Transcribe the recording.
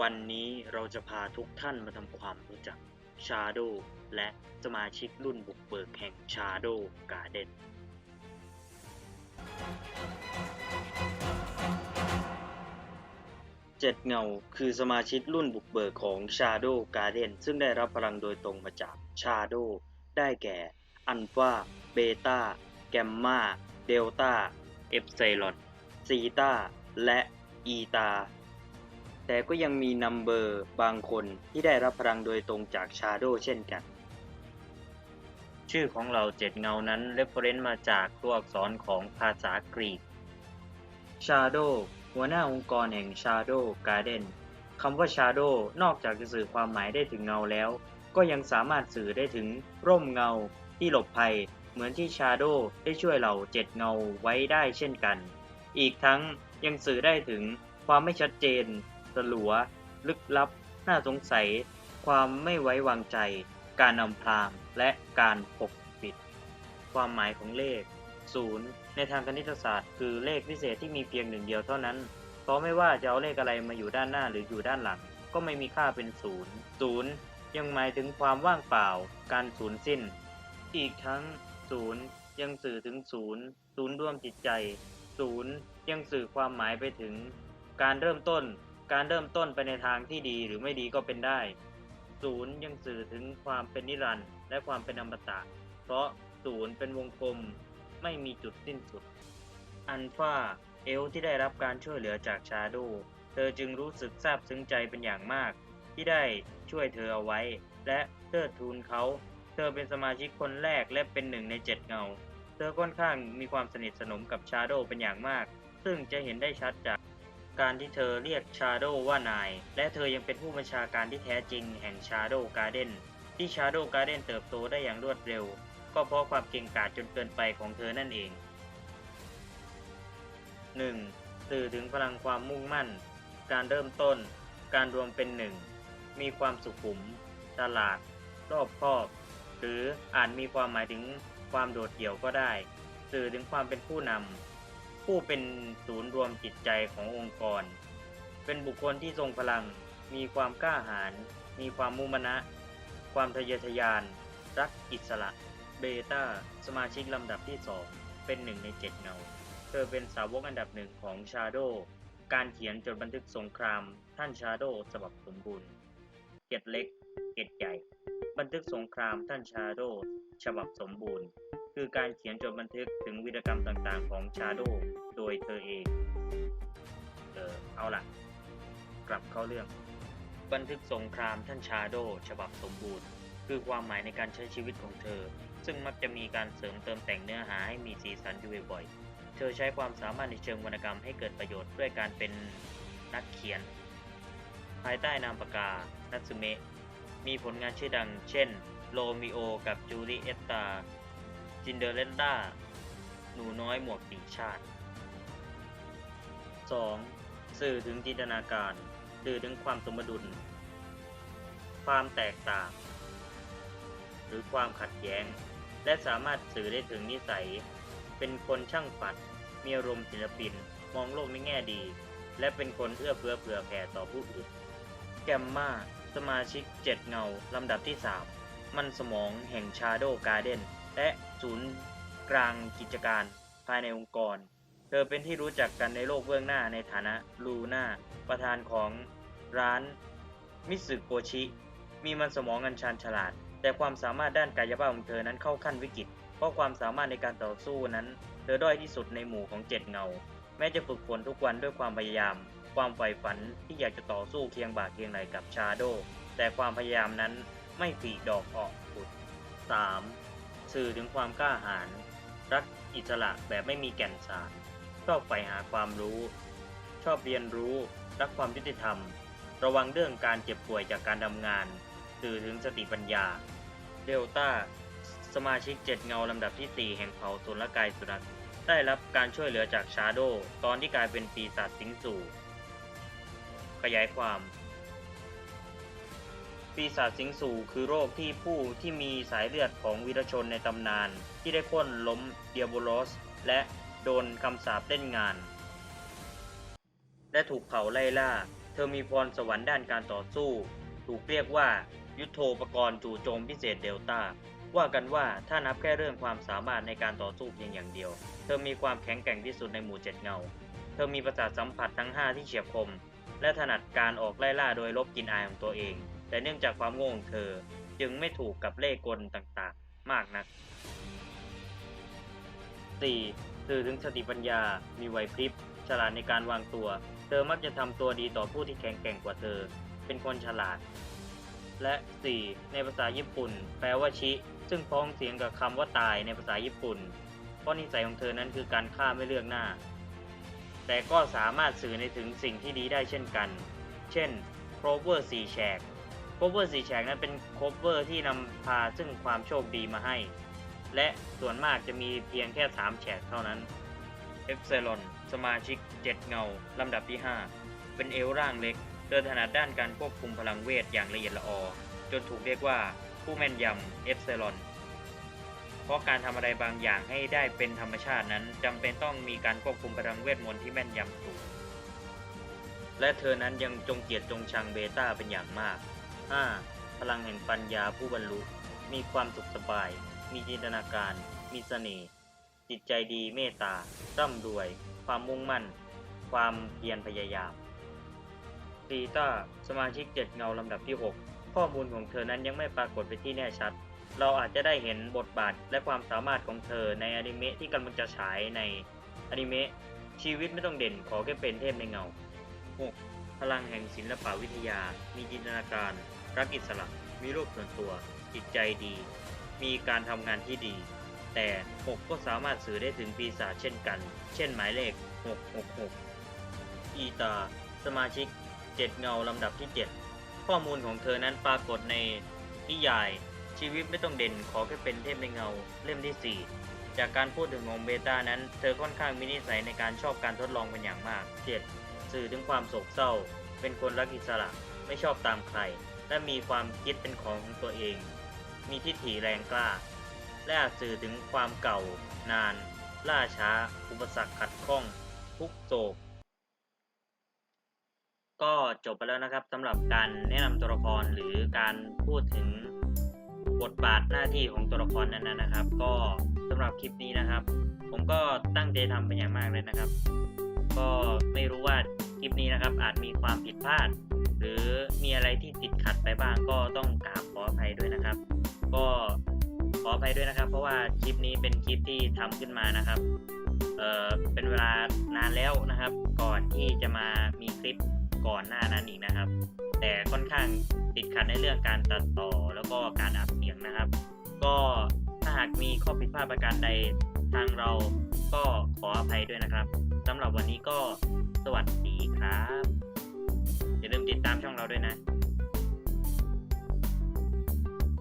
วันนี้เราจะพาทุกท่านมาทำความรู้จัก Shadow และสมาชิกรุ่นบุกเบิกแห่ง Shadow Garden เจ็ดเงาคือสมาชิกรุ่นบุกเบิกของ Shadow Garden ซึ่งได้รับพลังโดยตรงมาจาก Shadow ได้แก่อัลฟาเบต้าแกมมาเดลต้าเอฟไซลอนซีตาและอีตา แต่ก็ยังมีนัมเบอร์บางคนที่ได้รับพลังโดยตรงจาก Shadow เช่นกัน ชื่อของเราเจ็ดเงานั้นเรฟเฟรนซ์มาจากตัวอักษรของภาษากรีก Shadow หัวหน้าองค์กรแห่ง Shadow Garden คำว่า Shadow นอกจากจะสื่อความหมายได้ถึงเงาแล้ว ก็ยังสามารถสื่อได้ถึงร่มเงาที่หลบภัย เหมือนที่ Shadow ได้ช่วยเราเจ็ดเงาไว้ได้เช่นกัน อีกทั้งยังสื่อได้ถึงความไม่ชัดเจน สลัว ลึกลับ น่าสงสัย ความไม่ไว้วางใจ การนำพราง และการปกปิด ความหมายของเลข 0 ในทางคณิตศาสตร์คือเลขพิเศษที่มีเพียงหนึ่งเดียวเท่านั้น เพราะไม่ว่าจะเอาเลขอะไรมาอยู่ด้านหน้าหรืออยู่ด้านหลัง ก็ไม่มีค่าเป็นศูนย์ศูนย์ยังหมายถึงความว่างเปล่า การสูญสิ้น อีกทั้งศูนย์ยังสื่อถึงศูนย์ศูนย์รวมจิตใจศูนย์ยังสื่อความหมายไปถึง การเริ่มต้น การเริ่มต้นไปในทางที่ดีหรือไม่ดีก็เป็นได้ ศูนย์ยังสื่อถึงความเป็นนิรันดร์และความเป็นอมตะ เพราะศูนย์เป็นวงกลมไม่มีจุดสิ้นสุด อันฟาเอลที่ได้รับการช่วยเหลือจากชาโดเธอจึงรู้สึกซาบซึ้งใจเป็นอย่างมาก ที่ได้ช่วยเธอเอาไว้ และเทิดทูนเขา เธอเป็นสมาชิกคนแรกและเป็นหนึ่งในเจ็ดเงา เธอค่อนข้างมีความสนิทสนมกับชาโดเป็นอย่างมาก ซึ่งจะเห็นได้ชัดจาก การที่เธอเรียกชาโดว่านาย และเธอยังเป็นผู้บัญชาการที่แท้จริงแห่งชาโดการ์เดนที่ชาโดการ์เดนเติบโตได้อย่างรวดเร็ว ก็เพราะความเก่งกาจจนเกินไปของเธอนั่นเอง 1. สื่อถึงพลังความมุ่งมั่น การเริ่มต้น การรวมเป็นหนึ่ง มีความสุขุมฉลาด รอบคอบ หรืออาจมีความหมายถึงความโดดเดี่ยวก็ได้ สื่อถึงความเป็นผู้นำ ผู้เป็นศูนย์รวมจิตใจขององค์กร เป็นบุคคลที่ทรงพลัง มีความกล้าหาญ มีความมุ่งมนะ ความทะเยอทะยาน รักอิสระ เบต้า สมาชิกลำดับที่สอง เป็นหนึ่งในเจ็ดเงา เธอเป็นสาวกอันดับหนึ่งของชาโด การเขียนจดบันทึกสงคราม ท่านชาโดฉบับสมบูรณ์ เกตเล็ก เกตใหญ่ บันทึกสงครามท่านชาโด ฉบับสมบูรณ์ คือการเขียนจดบันทึกถึงวีรกรรมต่างๆ ของชาโด โดยเธอเอง เออเอาล่ะกลับเข้าเรื่อง บันทึกสงครามท่านชาโด ฉบับสมบูรณ์ คือความหมายในการใช้ชีวิตของเธอ ซึ่งมักจะมีการเสริมเติมแต่งเนื้อหาให้มีสีสันอยู่บ่อยๆ เธอใช้ความสามารถในเชิงวรรณกรรมให้เกิดประโยชน์ด้วยการเป็นนักเขียน ภายใต้นามปากกานัตสึเมะ มีผลงานชื่อดัง เช่น โรมิโอ กับจูเลียตตา จินเดอเรลล่า หนูน้อยหมวกสีชาติ 2. สื่อถึงจินตนาการ สื่อถึงความสมดุล ความแตกต่าง หรือความขัดแย้ง และสามารถสื่อได้ถึงนิสัย เป็นคนช่างฝัน มีอารมณ์ศิลปิน มองโลกในแง่ดี และเป็นคนเอื้อเฟื้อเผื่อแผ่ต่อผู้อื่น แกมมา สมาชิกเจ็ดเงา ลำดับที่ 3 มันสมองแห่งชาโดการ์เดนและศูนย์กลางกิจการภายในองค์กร เธอเป็นที่รู้จักกันในโลกเบื้องหน้าในฐานะลูน่าประธานของร้านมิสึโกชิ มีมันสมองอันชาญฉลาด แต่ความสามารถด้านกายภาพของเธอนั้นเข้าขั้นวิกฤต เพราะความสามารถในการต่อสู้นั้น เธอด้อยที่สุดในหมู่ของเจ็ดเงา แม้จะฝึกฝนทุกวันด้วยความพยายาม ความใฝ่ฝันที่อยากจะต่อสู้เคียงบ่าเคียงไหลกับชาโด แต่ความพยายามนั้นไม่ผลิดอกออกผุด 3. สื่อถึงความกล้าหาญรักอิสระแบบไม่มีแก่นสาร ชอบใฝ่หาความรู้ ชอบเรียนรู้ รักความยุติธรรม ระวังเรื่องการเจ็บป่วยจากการทำงาน สื่อถึงสติปัญญา เดลต้า สมาชิกเจ็ดเงาลำดับที่ 4 แห่งเผ่าสุรกายสุนัขได้รับการช่วยเหลือจากชาโด ตอนที่กลายเป็นปีศาจสิงสู่ ขยายความ ปีศาจสิงสู่คือโรคที่ผู้ที่มีสายเลือดของวีรชนในตำนาน ที่ได้ค้นล้มเดียโบโลสและโดนคำสาปเล่นงาน และถูกเผาไล่ล่า เธอมีพรสวรรค์ด้านการต่อสู้ ถูกเรียกว่ายุทโธปกรณ์จู่โจมพิเศษเดลต้าว่ากันว่าถ้านับแค่เรื่องความสามารถในการต่อสู้เพียงอย่างเดียว เธอมีความแข็งแกร่งที่สุดในหมู่เจ็ดเงา เธอมีประสาทสัมผัสทั้ง 5 ที่เฉียบคม และถนัดการออกไล่ล่าโดยลบกินอายของตัวเอง แต่เนื่องจากความโง่ของเธอจึงไม่ถูกกับเล่กลต่างๆ มากนัก 4. สื่อถึงสติปัญญา มีไหวพริบ ฉลาดในการวางตัว เธอมักจะทำตัวดีต่อผู้ที่แข็งแกร่งกว่าเธอ เป็นคนฉลาด และ 4. ในภาษาญี่ปุ่น แปลว่าชิ ซึ่งพ้องเสียงกับคำว่าตายในภาษาญี่ปุ่น เพราะนิสัยของเธอนั้นคือการฆ่าไม่เลือกหน้า แต่ก็สามารถสื่อในถึงสิ่งที่ดีได้เช่นกัน เช่น cover สีแฉก cover สีแฉกนั้นเป็น cover ที่นำพาซึ่งความโชคดีมาให้ และส่วนมากจะมีเพียงแค่ 3 แฉกเท่านั้น เอฟเซลอนสมาชิก 7 เงา ลำดับที่ 5 เป็นเอลร่างเล็กเธอถนัดด้านการควบคุมพลังเวทอย่างละเอียดละออ จนถูกเรียกว่าผู้แม่นยำเอฟเซลอน เพราะการทำอะไรบางอย่างให้ได้เป็นธรรมชาตินั้นจำเป็นต้องมีการควบคุมพลังเวทมนต์ที่แม่นยำสูงและเธอนั้นยังจงเกียดจงชังเบต้าเป็นอย่างมาก 5. พลังแห่งปัญญาผู้บรรลุ มีความสุขสบาย มีจินตนาการ มีเสน่ห์ จิตใจดีเมตตา ร่ำรวย ความมุ่งมั่น ความเพียรพยายามซีต้า สมาชิกเจ็ดเงาลำดับที่ 6 ข้อมูลของเธอนั้นยังไม่ปรากฏไปนที่แน่ชัด เราอาจจะได้เห็นบทบาทและความสามารถของเธอในอนิเมะที่กำลังจะฉายในอนิเมะชีวิตไม่ต้องเด่นขอแค่เป็นเทพในเงา 6. พลังแห่งศิลปวิทยา มีจินตนาการ รักอิสระมีโลกส่วนตัว จิตใจดี มีการทำงานที่ดี แต่ 6 ก็สามารถสื่อได้ถึงปีศาจเช่นกัน เช่นหมายเลข 666 อีตา สมาชิก 7 เงาลำดับที่ 7 ข้อมูลของเธอนั้นปรากฏในนิยาย ชีวิตไม่ต้องเด่นขอแค่เป็นเทพในเงาเล่มที่ 4 จากการพูดถึงของเบต้านั้น เธอค่อนข้างมีนิสัยในการชอบการทดลองเป็นอย่างมาก 7. สื่อถึงความโศกเศร้า เป็นคนรักอิสระ ไม่ชอบตามใคร และมีความคิดเป็นของของตัวเอง มีทิฏฐิแรงกล้า และอาจสื่อถึงความเก่า นาน ล่าช้า อุปสรรคขัดข้อง ทุกโศกก็จบไปแล้วนะครับสำหรับการแนะนำตัวละครหรือการพูดถึง บทบาทหน้าที่ของตัวละครนั้นๆนะครับ ก็สำหรับคลิปนี้นะครับ ผมก็ตั้งใจทำเป็นอย่างมากเลยนะครับ ก็ไม่รู้ว่าคลิปนี้นะครับ อาจมีความผิดพลาด หรือมีอะไรที่ติดขัดไปบ้าง ก็ต้องกราบขออภัยด้วยนะครับ ก็ขออภัยด้วยนะครับ เพราะว่าคลิปนี้เป็นคลิปที่ทำขึ้นมานะครับเอ่อเป็นเวลานานแล้วนะครับ ก่อนที่จะมามีคลิปก่อนหน้านั้นอีกนะครับ แต่ค่อนข้างติดขัดในเรื่องการตัดต่อแล้วก็การอัด นะครับ ก็ถ้าหากมีข้อผิดพลาดประการใดทางเราก็ขออภัยด้วยนะครับสำหรับวันนี้ก็สวัสดีครับ อย่าลืมติดตามช่องเราด้วยนะ